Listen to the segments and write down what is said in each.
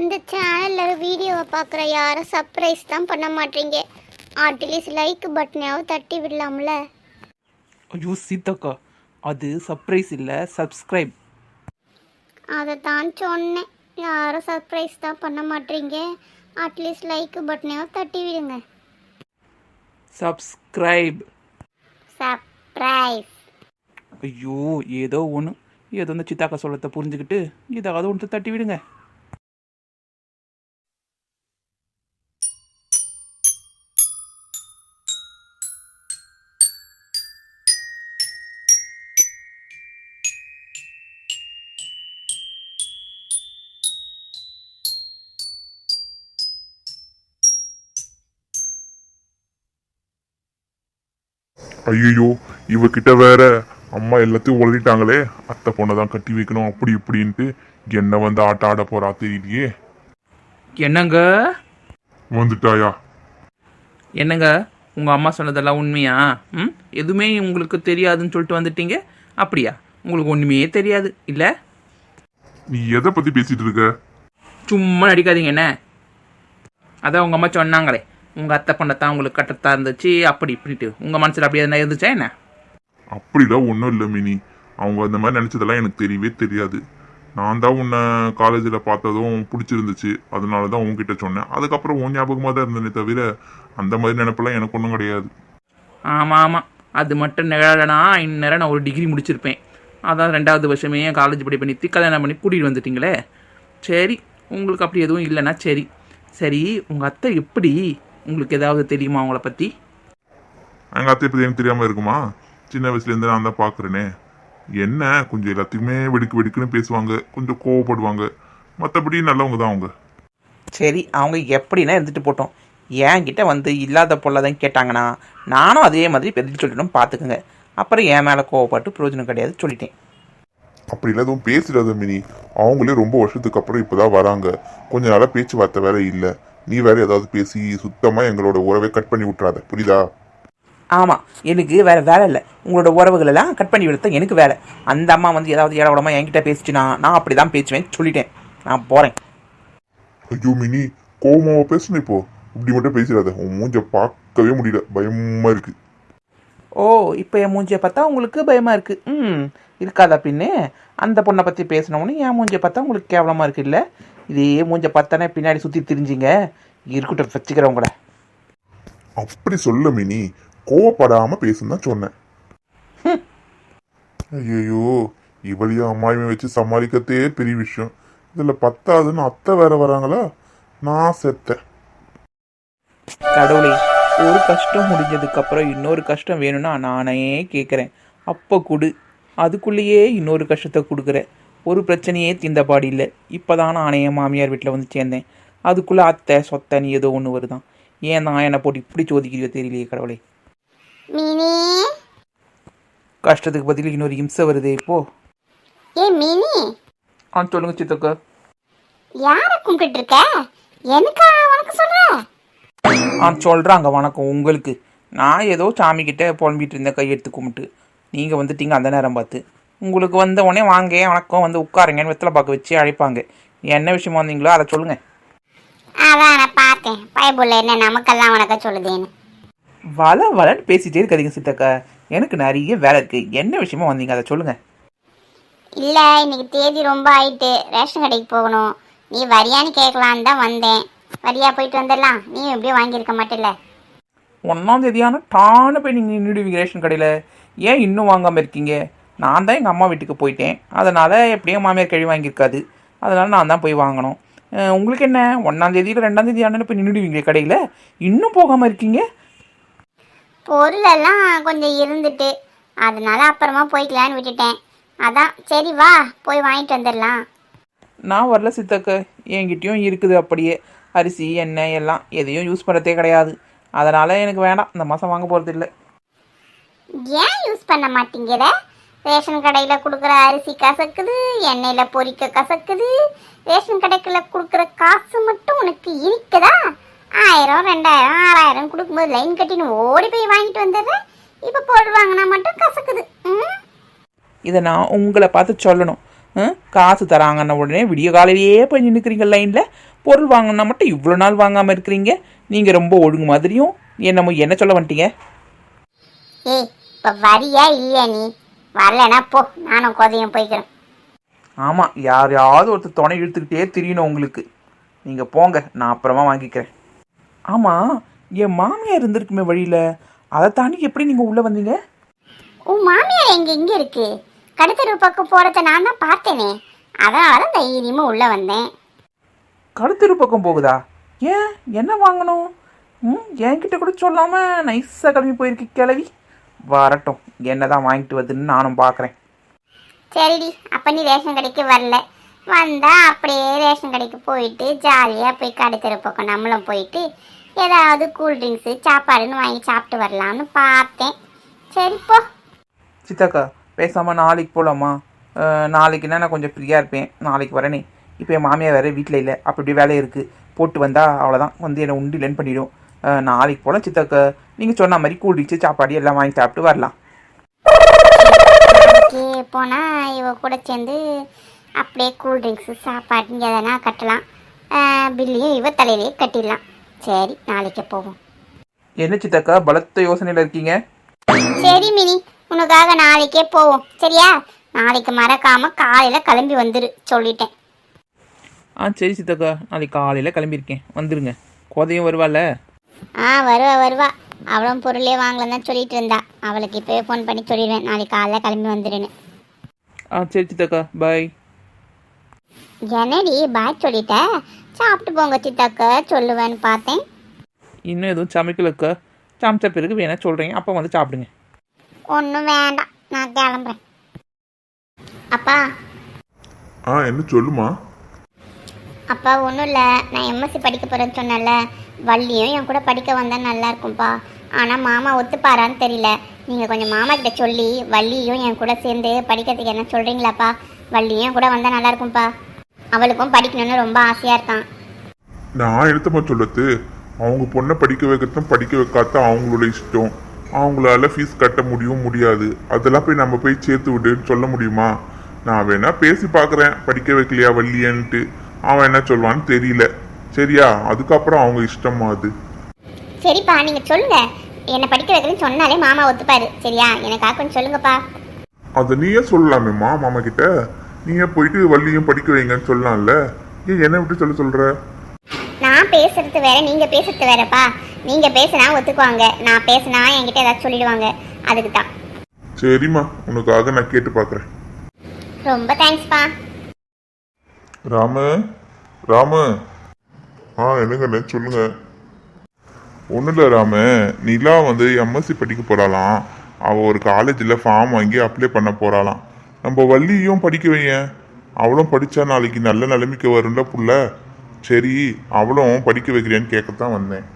இந்த சேனலில் வீடியோவை பார்க்குற யாரும் சர்ப்ரைஸ் தான் பண்ண மாட்டீங்க. அட்லீஸ்ட் லைக் பட்டனையாவது தட்டி விடலாம்ல. ஐயோ சீதாக்கா. அது சர்ப்ரைஸ் இல்லை சப்ஸ்கிரைப் அதை தான் சொன்னேன். யாரும் சர்ப்ரைஸ் தான் பண்ண மாட்டீங்க. அட்லீஸ்ட் லைக் பட்டனையாவது தட்டி விடுங்க. சப்ஸ்கிரைப் சர்ப்ரைஸ் ஐயோ ஏதோ ஒன்று ஏதோ இந்த சித்தாக்கா சொல்லத்தை புரிஞ்சுக்கிட்டு ஏதாவது ஒன்று தட்டி விடுங்க. ஐயோ இவகிட்ட வேற அம்மா எல்லாத்தையும் உளறிட்டாங்களே. அத்தை பொண்ணை தான் கட்டி வைக்கணும் அப்படி இப்படின்ட்டு என்ன வந்து ஆட்ட ஆட போறா தெரியலையே. என்னங்க? வந்துட்டாயா? என்னங்க? உங்கள் அம்மா சொன்னதெல்லாம் உண்மையா? ம்? எதுவுமே உங்களுக்கு தெரியாதுன்னு சொல்லிட்டு வந்துட்டீங்க? அப்படியா? உங்களுக்கு ஒன்றுமே தெரியாது இல்லை? நீ எதை பத்தி பேசிட்டு இருக்க? சும்மா நடிக்காதீங்க என்ன? அதான் உங்கள் அம்மா சொன்னாங்களே. உங்கள் அத்தை பண்ணத்தான் உங்களுக்கு கட்டத்தான் இருந்துச்சு அப்படி இப்படிட்டு உங்கள் மனசில் அப்படி எதுனா இருந்துச்சா என்ன? அப்படிலாம் ஒன்றும் இல்லை மினி. அவங்க அந்த மாதிரி நினச்சதெல்லாம் எனக்கு தெரியவே தெரியாது. நான் தான் உன்னை காலேஜில் பார்த்ததும் பிடிச்சிருந்துச்சு. அதனால தான் உன்கிட்ட சொன்னேன். அதுக்கப்புறம் உன் ஞாபகமாக தான் இருந்தேனே தவிர அந்த மாதிரி நினைப்பெல்லாம் எனக்கு ஒன்றும் கிடையாது. ஆமாம் ஆமாம் அது மட்டும் நிகழனா இந்நேரம் நான் ஒரு டிகிரி முடிச்சிருப்பேன். அதான் ரெண்டாவது வருஷமே காலேஜ் படிப்பை நிறுத்தி கல்யாணம் பண்ணி கூட்டிகிட்டு வந்துட்டீங்களே. சரி உங்களுக்கு அப்படி எதுவும் இல்லைன்னா சரி. சரி உங்கள் அத்தை எப்படி உங்களுக்கு ஏதாவது தெரியுமா அவங்கள பற்றி எங்கள் அத்தை பற்றி எனக்கு தெரியாமல் இருக்குமா? சின்ன வயசுலேருந்து நான் தான் பார்க்குறேனே என்ன? கொஞ்சம் எல்லாத்துக்குமே வெடுக்கு வெடுக்குன்னு பேசுவாங்க. கொஞ்சம் கோவப்படுவாங்க. மற்றபடி நல்லவங்க தான் அவங்க. சரி அவங்க எப்படின்னா இருந்துட்டு போட்டோம். என்கிட்ட வந்து இல்லாத பொருளாதான் கேட்டாங்கன்னா நானும் அதே மாதிரி பதில் சொல்லிடணும் பார்த்துக்குங்க அப்புறம் என் மேலே கோவப்பட்டு பிரயோஜனம் கிடையாது சொல்லிட்டேன். அப்படிலாம் எதுவும் பேசிடாத மினி. அவங்களே ரொம்ப வருஷத்துக்கு அப்புறம் இப்போதான் வராங்க. கொஞ்ச நாளாக பேச்சுவார்த்தை வேற இல்லை. நீ வேற ஏதாவது பேசி சுத்தமாக எங்களோட உறவை கட் பண்ணி விட்டுறாத. புரியுதா? ஆமாம் எனக்கு வேற வேலை இல்லை. உங்களோட உறவுகள் எல்லாம் கட் பண்ணி விடுத்த எனக்கு வேலை. அந்த அம்மா வந்து ஏதாவது ஏடவிடமா என்கிட்ட பேசிச்சுனா நான் அப்படி தான் பேசுவேன் சொல்லிட்டேன். நான் போகிறேன் ஐயோ மினி கோவமாவா பேசணும் இப்போ. இப்படி மட்டும் பேசிடாத. உன் மூஞ்ச பார்க்கவே முடியல. பயமா இருக்கு. ஓ இப்போ என் மூஞ்சியை பார்த்தா உங்களுக்கு பயமாக இருக்குது ம் இருக்காதா பின்னே? அந்த பொண்ணை பற்றி பேசினவொன்னே என் மூஞ்சியை பார்த்தா உங்களுக்கு கேவலமாக இருக்கு இல்லை? இதே மூஞ்சை பார்த்தானே பின்னாடி சுற்றி திரிஞ்சிங்க. இருக்கட்டும் வச்சுக்கிறேன் உங்களை. அப்படி சொல்ல மினி. கோவப்படாம பேசுன்னு தான் சொன்னேன். ஐயோ இவளையும் அம்மாவையும் வச்சு சமாளிக்கிறதே பெரிய விஷயம். இதுல பத்தாதுன்னு அத்தை வேற வராங்களா? நான் செத்தேன். கடவுளே ஒரு கஷ்டம் முடிஞ்சதுக்கு அப்புறம் இன்னொரு கஷ்டம் வேணும்னா நானே கேட்குறேன் அப்போ கொடு. அதுக்குள்ளேயே இன்னொரு கஷ்டத்தை கொடுக்குற ஒரு பிரச்சனையே தீந்தபாடு இல்லை. இப்போ தான் நானே என் மாமியார் வீட்டில் வந்து சேர்ந்தேன். அதுக்குள்ளே அத்தை சொத்தன்னு ஏதோ ஒன்று வருதான். ஏன் நான் என்னை போட்டு இப்படி சோதிக்கிறியோ தெரியலையே கடவுளே. கஷ்டத்துக்கு பதில் இன்னொரு இம்சை வருதே இப்போ ஏ மினி. ஆ சொல்லுங்க சித்தக்கா. யாரை கும்பிட்டு இருக்க எனக்கா உனக்கு சொல்ற? ஆ சொல்கிறாங்க வணக்கம் உங்களுக்கு. நான் ஏதோ சாமிக்கிட்ட புலம்பிட்டு இருந்தேன் கையெடுத்து கும்பிட்டு. நீங்கள் வந்துட்டீங்க அந்த நேரம் பார்த்து. உங்களுக்கு வந்த உடனே வாங்க வணக்கம் வந்து உட்காருங்கன்னு வெத்தலை பார்க்க வச்சு அழைப்பாங்க. என்ன விஷயமா வந்தீங்களோ அதை சொல்லுங்கள் அதான் நான் பார்த்தேன். பைபிள்ல என்ன நமக்கெல்லாம் உனக்க சொல்லுதேன்னு. வள வளன்னு பேசிட்டே இருக்காதீங்க சித்தக்கா. எனக்கு நிறைய வேலை இருக்குது என்ன விஷயமா வந்தீங்க? அதை சொல்லுங்கள் இல்லை இன்னைக்கு தேதி ரொம்ப ஆயிட்டு. ரேஷன் கடைக்கு போகணும். நீ வரியான்னு கேட்கலான்னு தான் வந்தேன். வரியா போயிட்டு வந்துடலாம். நீ எப்படியும் வாங்கியிருக்க மாட்டில்ல. ஒன்றாம் தேதியான டான போய் நீங்கள் நின்றுடுவீங்க ரேஷன் கடையில். ஏன் இன்னும் வாங்காமல் இருக்கீங்க? நான் தான் எங்கள் அம்மா வீட்டுக்கு போயிட்டேன். அதனால் எப்படியும் மாமியார் கழி வாங்கியிருக்காது. அதனால் நான் தான் போய் வாங்கணும். உங்களுக்கு என்ன? ஒன்றாம் தேதியில் ரெண்டாம் தேதி ஆனு போய் நின்றுடுவீங்களே கடையில்? இன்னும் போகாமல் இருக்கீங்க? பொருளெல்லாம் கொஞ்சம் இருந்துட்டு அதனால அப்புறமா போய்க்கலான்னு விட்டுட்டேன். அதான் சரி வா போய் வாங்கிட்டு வந்துடலாம். நான் வரல சித்தக்க. என்கிட்டயும் இருக்குது அப்படியே. அரிசி எண்ணெய் எல்லாம் எதையும் யூஸ் பண்ணுறதே கிடையாது. அதனால் எனக்கு வேண்டாம். இந்த மாதம் வாங்க போகிறது இல்லை ஏன் யூஸ் பண்ண மாட்டேங்கிற ரேஷன் கடையில் கொடுக்குற அரிசி கசக்குது எண்ணெயில் பொரிக்க கசக்குது. ரேஷன் கடையில் கொடுக்குற காசு மட்டும் உனக்கு இனிக்குதா ஆயிரம் ரெண்டாயிரம் ஆறாயிரம் கொடுக்கும்போது லைன் கட்டின்னு ஓடி போய் வாங்கிட்டு வந்துடுறேன். இப்போ பொருள் வாங்கினா மட்டும் கசக்குது. இதை நான் உங்களை பார்த்து சொல்லணும். காசு தராங்கன்ன உடனே விடிய காலையிலேயே போய் நின்றுக்கிறீங்க லைனில் பொருள் வாங்கினா மட்டும் இவ்வளோ நாள் வாங்காமல் இருக்கிறீங்க. நீங்கள் ரொம்ப ஒழுங்கு மாதிரியும் என்னமோ என்ன சொல்ல வந்துட்டீங்க? ஏய் இப்போ வரியா இல்லையா நீ? வரலனா போ நானும் குதையும் போய்க்கிறேன். ஆமாம் யாரையாவது ஒருத்தர் துணை இழுத்துக்கிட்டே திரியணும் உங்களுக்கு. நீங்கள் போங்க நான் அப்புறமா வாங்கிக்கிறேன். ஆமாம் என் மாமியார் இருந்திருக்குமே வழியில். அதை தாண்டி எப்படி நீங்கள் உள்ளே வந்தீங்க? உன் மாமியார் எங்க இங்க இருக்கு. கடத்தெரு பக்கம் போறத நான் தான் பார்த்தேனே. அதனால தான் தைரியமா உள்ள வந்தேன். கழுத்தெரு பக்கம் போகுதா? ஏன் என்ன வாங்கணும்? ம் என்கிட்ட கூட சொல்லாமல் நைஸாக கிளம்பி போயிருக்கு கிளவி வரட்டும். என்ன தான் வாங்கிட்டு வருதுன்னு நானும் பார்க்குறேன் சரிடி அப்ப நீ ரேஷன் கடைக்கு வரல. வந்தா அப்படியே ரேஷன் கடைக்கு போயிட்டு ஜாலியா போய் கடத்தெரு பக்கம் நம்மளும் போயிட்டு ஏதாவது கூல் ட்ரிங்க்ஸு சாப்பாடுன்னு வாங்கி சாப்பிட்டு வரலாம்னு பார்த்தேன். சரி போ. சித்தாக்கா பேசாமல் நாளைக்கு போகலாமா நாளைக்குன்னா நான் கொஞ்சம் ஃப்ரீயாக இருப்பேன். நாளைக்கு வரேனே. இப்போ என் மாமியார் வேறு வீட்டில் இல்லை. அப்படி வேலை இருக்குது போட்டு வந்தால் அவ்வளோதான் வந்து என்னை உண்டு இல்லைன்னு பண்ணிடும். அஹ், நாளைக்கு போகலாம் சித்தாக்கா. நீங்கள் சொன்ன மாதிரி கூல் ட்ரிங்க்ஸு சாப்பாடு எல்லாம் வாங்கி சாப்பிட்டு வரலாம். நாளைக்கு போனா இவ கூட சேர்ந்து அப்படியே கூல் ட்ரிங்க்ஸு சாப்பாடு எதனா கட்டலாம். பில்லையும் இவ தலையிலேயே கட்டிடலாம். சரி நாளைக்கு போவோம். என்ன சித்தாக்கா பலத்த யோசனையில் இருக்கீங்க? சரி மினி. உனக்காக நாளைக்கே போவோம். சரியா? நாளைக்கு மறக்காம காலையில கிளம்பி வந்துரு சொல்லிட்டேன். ஆ சரி சித்தாக்கா. நாளைக்கு காலையில் கிளம்பியிருக்கேன். வந்துருங்க. கோதையும் வருவாள்ல? ஆ வருவா வருவா. அவளும் பொருளே வாங்கலன்னு தான் சொல்லிட்டு இருந்தா. அவளுக்கு இப்போயே ஃபோன் பண்ணி சொல்லிடுவேன். நாளைக்கு காலைல கிளம்பி வந்துடுன்னு. ஆ சரி சித்தாக்கா. பாய் என்னடி பாய் சொல்லிட்ட? சாப்பிட்டு போங்க சித்தாக்க சொல்லுவேன்னு பார்த்தேன். இன்னும் எதுவும் சமைக்கலக்கா? சமைச்ச பிறகு வேணா சொல்கிறேன் அப்போ வந்து சாப்பிடுங்க. ஒன்றும் வேண்டாம். நான் கிளம்புறேன். அப்பா. ஆ என்ன சொல்லுமா? அப்பா ஒன்றும் இல்லை. நான் எம்எஸ்சி படிக்க போகிறேன்னு சொன்னேன்ல. வள்ளியும் என் கூட படிக்க வந்தால் நல்லா இருக்கும்ப்பா ஆனால் மாமா ஒத்துப்பாரான்னு தெரியல. நீங்கள் கொஞ்சம் மாமா கிட்ட சொல்லி வள்ளியும் என் கூட சேர்ந்து படிக்கிறதுக்கு என்ன சொல்கிறீங்களாப்பா வள்ளியும் என் கூட வந்தால் நல்லா இருக்கும்ப்பா அவளுக்கும் படிக்கணும்னு ரொம்ப ஆசையாக இருக்கான். நான் எடுத்தமா சொல்லுறது அவங்க பொண்ணை படிக்க வைக்கிறதும் படிக்க வைக்காத அவங்களோட இஷ்டம். அவங்களால ஃபீஸ் கட்ட முடியும் முடியாது. அதெல்லாம் போய் நம்ம போய் சேர்த்து விடுன்னு சொல்ல முடியுமா? நான் வேணா பேசி பார்க்குறேன். படிக்க வைக்கலையா வள்ளியன்ட்டு. அவன் என்ன சொல்வான்னு தெரியல. சரியா? அதுக்கப்புறம் அவங்க இஷ்டமா அது. சரிப்பா நீங்கள் சொல்லுங்கள் என்னை படிக்க வைக்கிறேன்னு சொன்னாலே மாமா ஒத்துப்பாரு. சரியா? எனக்காக கொஞ்சம் சொல்லுங்கப்பா. அதை நீயே சொல்லலாமேம்மா மாமா கிட்ட. நீயே போயிட்டு வள்ளியும் படிக்க வைங்கன்னு சொல்லலாம்ல. ஏன் என்னை விட்டு சொல்ல சொல்ற? நான் பேசுறது வேற நீங்கள் பேசுறது வேறப்பா. நீங்கள் பேசுனா ஒத்துக்குவாங்க. நான் பேசுனா என்கிட்ட ஏதாச்சும் சொல்லிடுவாங்க. அதுக்கு தான் சரிம்மா உனக்காக நான் கேட்டு பார்க்குறேன் ரொம்ப தேங்க்ஸ்ப்பா ராமு ராமு. ஆ என்னங்கண்ணே சொல்லுங்க. ஒன்றும் இல்லை ராமு நிலா வந்து எம்எஸ்சி படிக்க போகிறாளாம் அவள் ஒரு காலேஜில் ஃபார்ம் வாங்கி அப்ளை பண்ண போகிறாளாம் நம்ம வள்ளியும் படிக்க வையேன். அவளும் படித்தா நாளைக்கு நல்ல நிலைமைக்கு வரும்ல புள்ள. சரி அவளும் படிக்க வைக்கிறியான்னு கேட்கத்தான் வந்தேன்.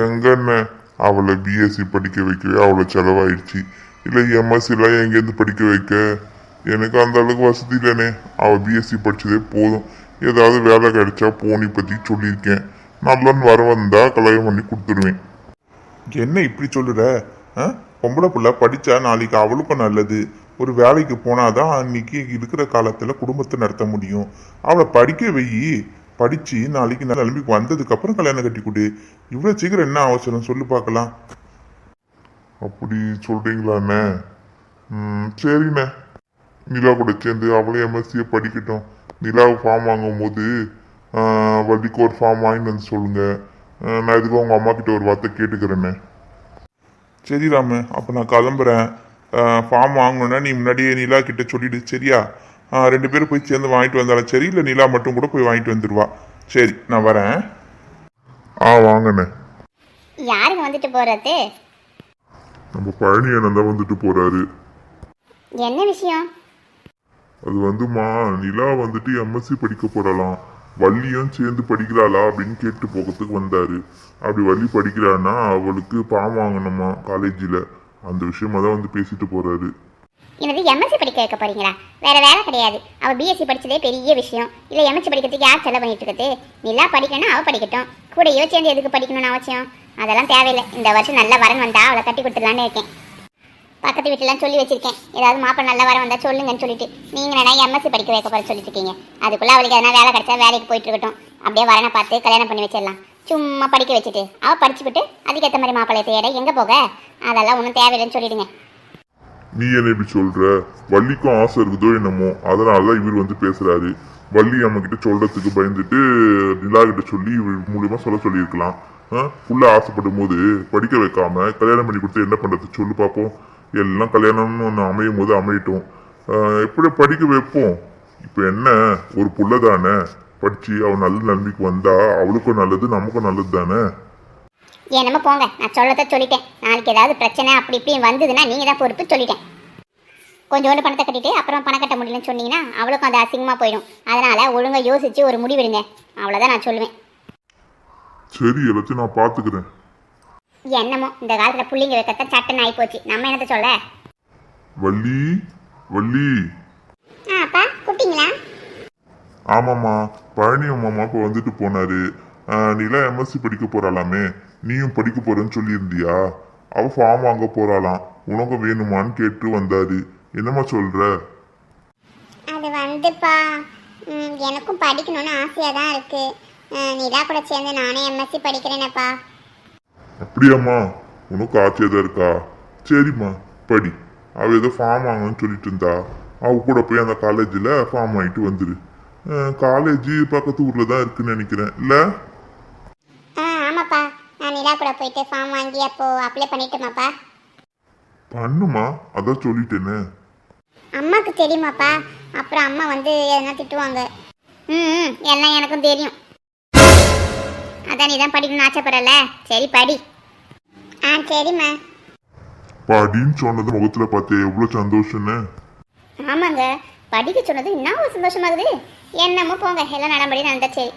எங்கண்ண அவளை பிஎஸ்சி படிக்க வைக்கவே அவ்வளோ செலவாயிடுச்சு இல்லை எம்எஸ்சிலாம் எங்கேருந்து படிக்க வைக்க? எனக்கு அந்த அளவுக்கு வசதி இல்லைண்ணே. அவள் பிஎஸ்சி படித்ததே போதும். ஏதாவது வேலை கிடைச்சா போனி பற்றி சொல்லியிருக்கேன். நல்லன்னு வர வந்தா கல்யாணம் பண்ணி கொடுத்துருவேன் என்ன இப்படி சொல்லுற? ஆ? பொம்பளை புள்ள படித்தா நாளைக்கு அவளுக்கும் நல்லது. ஒரு வேலைக்கு போனாதான் அன்னைக்கு இருக்கிற காலத்தில் குடும்பத்தை நடத்த முடியும். அவளை படிக்க வெயி படித்து நாளைக்கு நல்ல நிலைமைக்கு வந்ததுக்கப்புறம் கல்யாணம் கட்டி கொடு. இவ்வளோ சீக்கிரம் என்ன அவசரம்? சொல்லு பார்க்கலாம். அப்படி சொல்கிறீங்களாண்ணே சரிண்ணே. நிலா கூட சேர்ந்து அவளும் எம்எஸ்சியை படிக்கட்டும். நிலாவை ஃபார்ம் வாங்கும்போது வள்ளிக்கு ஒரு ஃபார்ம் வாங்கிட்டு வந்து சொல்லுங்கள் நான் இதுக்கு உங்கள் அம்மா கிட்ட ஒரு வார்த்தை கேட்டுக்கிறேண்ணே சரி ராமு அப்போ நான் கிளம்புறேன். ஃபார்ம் வாங்கணுன்னா நீ முன்னாடியே நிலா கிட்ட சொல்லிடு சரியா? ரெண்டு பேரும் போய் சேர்ந்து வாங்கிட்டு வந்தாலும் சரி இல்லை நிலா மட்டும் கூட போய் வாங்கிட்டு வந்துடுவா சரி நான் வரேன். ஆ வாங்கண்ணே. யாருங்க வந்துட்டு போறது? நம்ம பழனி அண்ணன் தான் வந்துட்டு போறாரு. என்ன விஷயம்? அது வந்துமா நிலா வந்துட்டு எம்எஸ்சி படிக்க போடலாம் வள்ளியும் சேர்ந்து படிக்கிறாளா அப்படின்னு கேட்டு போகிறதுக்கு வந்தாரு. அப்படி வள்ளி படிக்கிறான்னா அவளுக்கு பாம் வாங்கணுமா காலேஜில் அந்த விஷயமா தான் வந்து பேசிட்டு போறாரு. என்னது எம்எஸ்சி படிக்க வைக்க போறீங்களா? வேற வேலை கிடையாது. அவ பிஎஸ்சி படிச்சதே பெரிய விஷயம். இல்ல எம்எஸ்சி படிக்கிறதுக்கு யார் செலவு பண்ணிட்டு இருக்குது? நிலா படிக்கணும் அவ படிக்கட்டும். கூட யோசிச்சு எதுக்கு படிக்கணும்னு அவசியம்? அதெல்லாம் தேவையில்லை. இந்த வருஷம் நல்ல வரன் வந்தா அவளை கட்டி கொடுத்துடலான்னு இருக்கேன். பக்கத்து வீட்டிலாம் சொல்லி வச்சிருக்கேன். ஏதாவது மாப்பிள்ளை நல்லா வர வந்தால் சொல்லுங்கன்னு சொல்லிட்டு. நீங்க என்ன எம்எஸ்சி படிக்க வைக்க போகிற சொல்லிட்டு இருக்கீங்க. அவளுக்கு எதனா வேலை கிடைச்சா வேலைக்கு போயிட்டு இருக்கட்டும். அப்படியே வரனை பார்த்து கல்யாணம் பண்ணி வச்சிடலாம். சும்மா படிக்க வச்சுட்டு. அவள் படிச்சுவிட்டு அதுக்கேற்ற மாதிரி மாப்பிள்ளை தேட எங்க போக? அதெல்லாம் ஒன்றும் தேவையில்லைன்னு சொல்லிடுங்க. நீ என்ன இப்படி சொல்ற? வள்ளிக்கும் ஆசை இருக்குதோ என்னமோ? அதனால தான் இவர் வந்து பேசுறாரு. வள்ளி நம்ம கிட்ட சொல்றதுக்கு பயந்துட்டு நிலா கிட்ட சொல்லி இவர் மூலியமா சொல்ல சொல்லியிருக்கலாம். ஆ? புள்ள ஆசைப்படும் போது படிக்க வைக்காம கல்யாணம் பண்ணி கொடுத்து என்ன பண்றது? சொல்லு பார்ப்போம் எல்லாம் கல்யாணம்னு ஒன்று அமையும் போது அமையட்டும் எப்படி படிக்க வைப்போம்? இப்போ என்ன? ஒரு புள்ள தானே. படிச்சு அவன் நல்ல நன்மைக்கு வந்தா அவளுக்கும் நல்லது நமக்கும் நல்லது தானே? என்னமோ போங்க. நான் சொல்லத சொல்லிட்டேன். நாளைக்கு ஏதாவது பிரச்சனை அப்படி இப்படி வந்ததுன்னா நீங்க தான் பொறுப்பு சொல்லிட்டேன். கொஞ்சோண்டு பணத்தை கட்டிட்டு அப்புறம் பணம் கட்ட முடியலன்னு சொன்னீங்கன்னா அவளுக்கும் அது அசிங்கமாக போயிடும். அதனால ஒழுங்கா யோசிச்சு ஒரு முடிவெடுங்க அவ்வளோதான் நான் சொல்லுவேன். சரி எல்லாத்தையும் நான் பாத்துக்கிறேன் என்னமோ இந்த காலத்தில் புள்ளிங்க வைக்கத்தான் சட்டன் ஆகி போச்சு நம்ம என்னத்த சொல்ல? வள்ளி வள்ளி. ஆ அப்பா கூப்பிட்டீங்களா? ஆமாம்மா பழனி அம்மா இப்போ வந்துட்டு போனாரு. நீலாம் எம்எஸ்சி படிக்க போறாளாமே. நீயும் படிக்க போறேன்னு சொல்லியிருந்தியா? அவ ஃபார்ம் வாங்க போறாளாம். உனக்கு வேணுமான்னு கேட்டு வந்தாரு. என்னம்மா சொல்ற? அது வந்துப்பா. எனக்கும் படிக்கணும்னு ஆசையாக தான் இருக்கு நிலா கூட சேர்ந்து நானே எம்எஸ்சி படிக்கிறேனப்பா. அப்படியாம்மா உனக்கு ஆச்சரியம் தான் இருக்கா? சரிம்மா படி. அவ ஏதோ ஃபார்ம் வாங்கணும்னு சொல்லிட்டு இருந்தா. அவ கூட போய் அந்த காலேஜில் ஃபார்ம் வாங்கிட்டு வந்துரு. காலேஜ் பக்கத்து ஊர்ல தான் இருக்குன்னு நினைக்கிறேன். இல்லை? ஆமாப்பா. நான் நிலா கூட போயிட்டு ஃபார்ம் வாங்கி அப்போ அப்ளை பண்ணிட்டுமாப்பா பண்ணுமா அதான் சொல்லிட்டேனே. அம்மாக்கு தெரியுமாப்பா? அப்புறம் அம்மா வந்து எதனா திட்டுவாங்க. ம், எல்லாம் எனக்கும் தெரியும். அதான் நீ தான் படிக்கணும்னு ஆசைப்படல சரி படி. ஆ சரிம்மா. படின்னு சொன்னது முகத்துல பார்த்தே எவ்வளோ சந்தோஷம்னு. ஆமாங்க. படிக்க சொன்னது என்ன ஒரு சந்தோஷமாகுது. என்னமோ போங்க. எல்லாம் நடபடி நடந்தா சரி